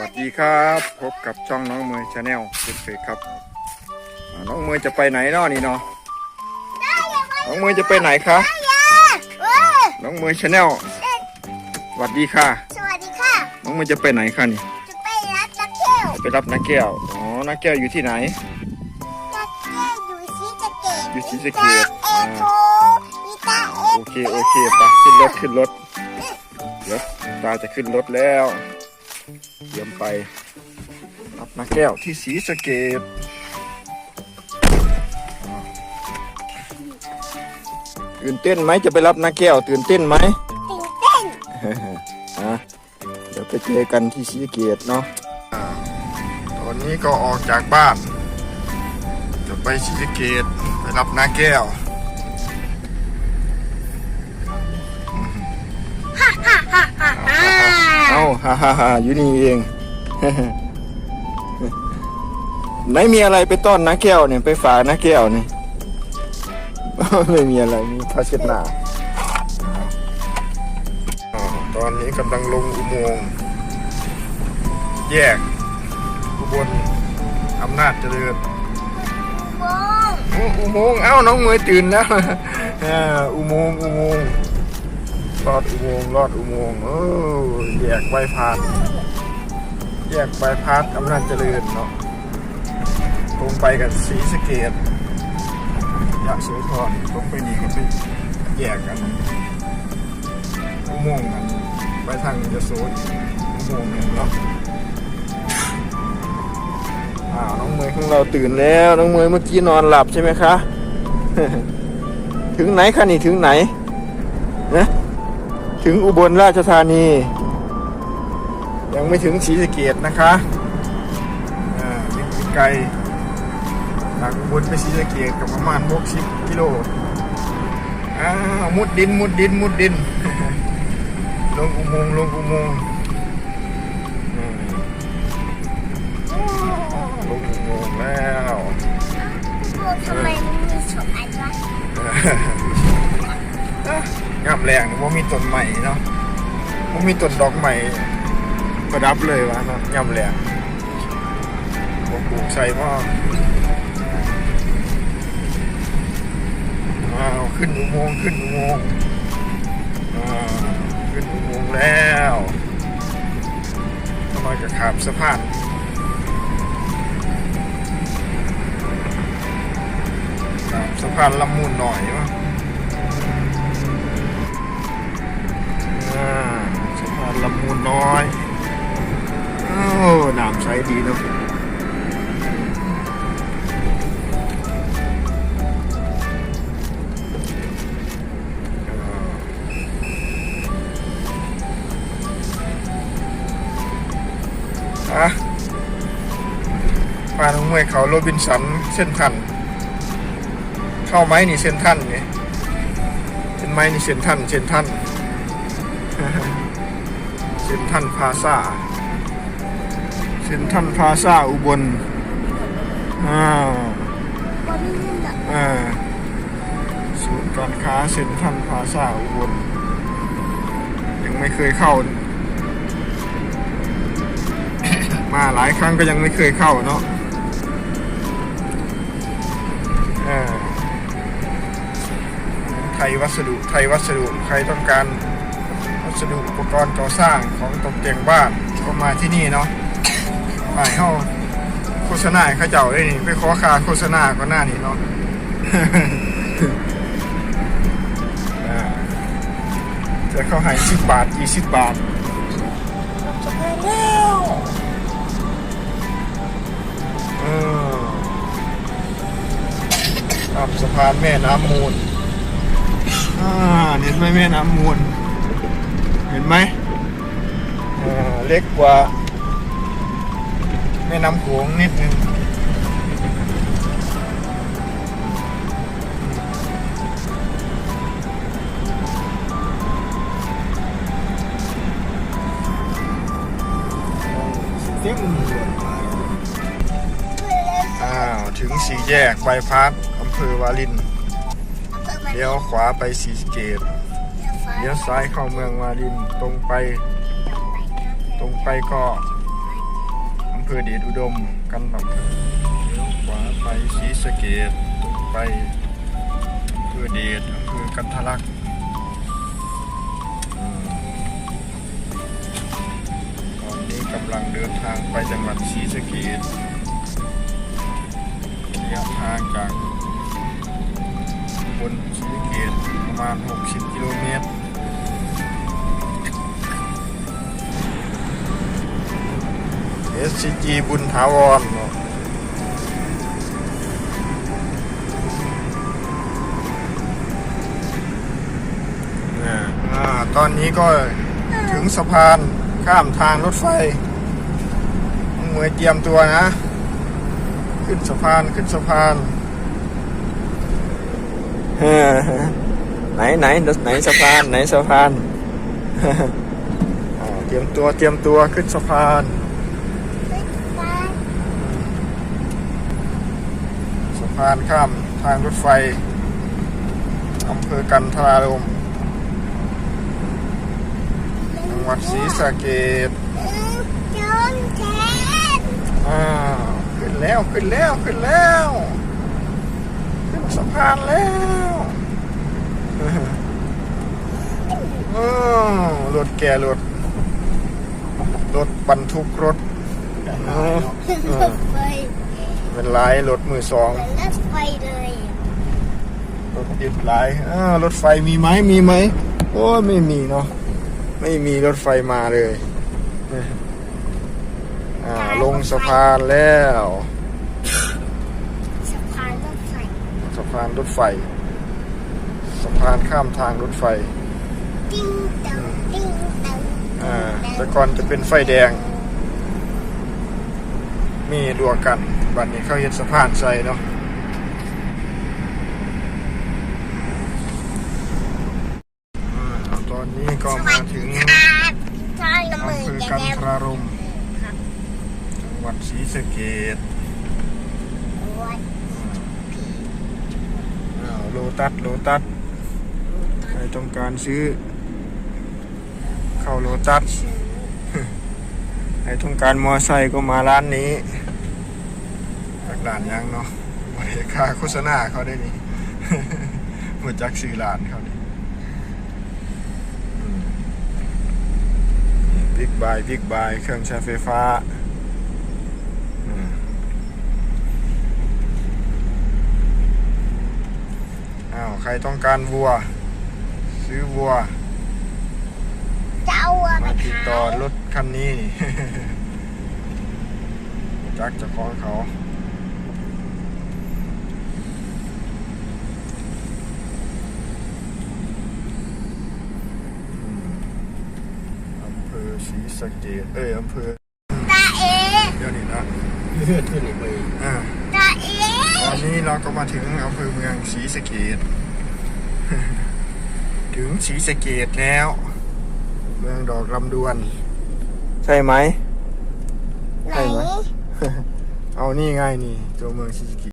วัสดีครับ พบกับช่องน้องเมย์ชาแนลเช่นเคยครับอ่าน้องเมย์จะไปไหนเนาะนี่เนาะน้องเมย์จะไปไหนคะเว้ยน้องเมย์ชาแนลสวัสดีค่ะ สวัสดีค่ะ น้องเมย์จะไปไหนคะนี่จะไปรับตะเกียบไปรับน้าแก้วอ๋อน้าแก้วอยู่ที่ไหนตะเกียบอยู่ที่สะเกตอยู่ศรีสะเกษ เอโทอีตาเอโอเคโอเคไปขึ้นรถขึ้นรถเดี๋ยวตาจะขึ้นรถแล้ว เตรียมไป รับน้าแก้วที่ศรีสะเกดตื่นเต้นไหมจะไปรับน้าแก้ว ตื่นเต้นไหมตื่นเต้นฮะเดี๋ยวไปเจอกันที่ศรีสะเกดเนาะอ่าตอนนี้ก็ออกจากบ้าน จะไปศรีสะเกดไปรับน้าแก้ว ฮ่าฮ่าฮ่าอยู่นี่เอง ไหนมีอะไรไปต้อนน้าแก้วเนี่ยไปฝากน้าแก้วเนี่ยไม่มีอะไรมีผ้าเช็ดหน้าอ๋อตอนนี้กำลังลงอุโมงค์แยกอุบลอำนาจเจริญโว้งอุอุโมงค์เอ้าน้องเมยตื่นแล้วอ่าอุโมงค์อุโมงค์ ลอดอุโมงค์ลอดอุโมงค์เออแยกใบพาดแยกใบพาดอำนาจเจริญเนาะตรงไปกันสีสเกดยะโสธรตรงไปนี่ก็เป็นแยกกันอุโมงค์กันไปทางยะโสอุโมงค์หนึงเนาะอ้าวน้องเมย์ของเราตื่นแล้ว น้องเมย์เมื่อกี้นอนหลับใช่ไหมคะ ถึงไหนคะนี่ถึงไหนนะ ถึงอุบลราชธานี ยังไม่ถึงศรีสะเกดนะคะอ่ายังอีกไกลจากอุบลไปศรีสะเกดกับประมาณ60กิโลอ้าวมุดดินมุดดินมุดดิน ลงอุโมงค์ลงอุโมงค์อืมลงอุโมงค์แล้วโว้งทำไมมันมีสองอันวะ งามแรงว่ามีต้นใหม่เนาะว่ามีต้นดอกใหม่ประดับเลยวะเนาะงามแรงผมปลูกใส่พ่อว้าวขึ้นอุโมงค์ขึ้นอุโมงค์อ่าขึ้นอุโมงค์แล้วกำลังจะขับสะพานขามสะพานลำมูลหน่อยวะ ผ่านห้วยเขาโรบินสันเส้นทัน เข้าไหมนี่เส้นทันนี่เป็นไหมนี่เส้นทันเส้นทันเซ็นทันพาซาเซ็นทันพาซาอุบลอ้าวอ่าศูนย์การค้าเซ็นทรันพาซาอุบลยังไม่เคยเข้า มาหลายครั้งก็ยังไม่เคยเข้าเนาะ ไทยวัสดุไทยวัสดุใครต้องการวัสดุอุปกรณ์ก่อสร้างของตกแต่งบ้านก็มาที่นี่เนาะหมายเข้าโฆษณาให้เขาเจ้าได้นี่ไปขอค่าโฆษณาก็หน้านี่เนาะจะเข้าให้สิบบาทยี่สิบบาท พานแม่น้ำมูลอ่าเห็นไหมแม่น้ำมูล เห็นไหมเล็กกว่า แม่น้ำโขงนิดนึงอ้าว ถึงสี่แยกบพาสอำเภอวาลินเลี้ยวขวาไปสีสเกตเลี้ยวซ้ายเข้าเมืองวาลินตรงไป ตรงไปก็อำเภอเดชอุดมกันหนองเลี้ยวขวาไปศรีสเกดตรงไปอำเภอเดชอำเภอกันทะลักตอนนี้กำลังเดินทางไปจังหวัดศรีสะเกดระยะทางจาก บนศรีสะเกดประมาณ 60 กิโลเมตร SCG บุญถาวรเนอะเนี่ยอ่าตอนนี้ก็ถึงสะพานข้ามทางรถไฟน้องเหมวยเตรียมตัวนะ ขึ้นสะพานขึ้นสะพาน ไหนไหนไหนสะพานไหนสะพานอ่าเตรียมตัวเตรียมตัวขึ้นสะพานไปสะพานข้ามทางรถไฟอำเภอกันทรารมจังหวัดศรีสะเกษจนแทนอ่าขึ้นแล้วขึ้นแล้วขึ้นแล้วขึ้น สะพานแล้วออรถแก่รถรถบรรทุกรถเออรถไฟเป็นไรรถมือสองเหมือนรถไฟเลยรถติดหลายอ่ารถไฟมีไหมมีไหมโอ้ยไม่มีเนาะไม่มีรถไฟมาเลยอ่าลงสะพานแล้ว สะพานรถไฟ สะ พานรถไฟสะพานข้ามทางรถไฟติ้งตังติ้งตังอ่าแต่ก่อนจะเป็นไฟแดง มีรัวกันบัดนี้เขาเห็นสะพานใส่เนาะอ่าตอนนี้ก็มาถึงครับทางน้ำมืออำเภอจะกันแดงทรารมจังหวัดศรีสะเกษวัดอ้าวโล ตัสโลตัสใครต้องการซื้อ เข้าโลตัสใครต้องการมอไซค์ก็มาร้านนี้จากร้านยังเนาะบริค่าโฆษณาเขาได้นี่หมดจากซื้อร้านเขานี่บิ๊กบายบิ๊กบายเครื่องใช้ไฟฟ้าอืม อ้าวใครต้องการวัว ซื้อวัว จะเอาวัวไปมาติดขาต่อยรถคันนี้ จักเจะของเขาอำเภอศรีสะเกดเอ้ยอำเภอตาเอ๋เดี๋ยวนี้นะเลือดขึ้นอีกเลยอ่าตาเอ๋ต อนนี้เราก็มาถึงอำเภอเมืองศรีสะเกดถึงศรีสะเกดแล้ว เมืองดอกลำดวน ใช่ไหมไหนเอานี่ไงนี่ ตัวเมืองศรีสะเกษ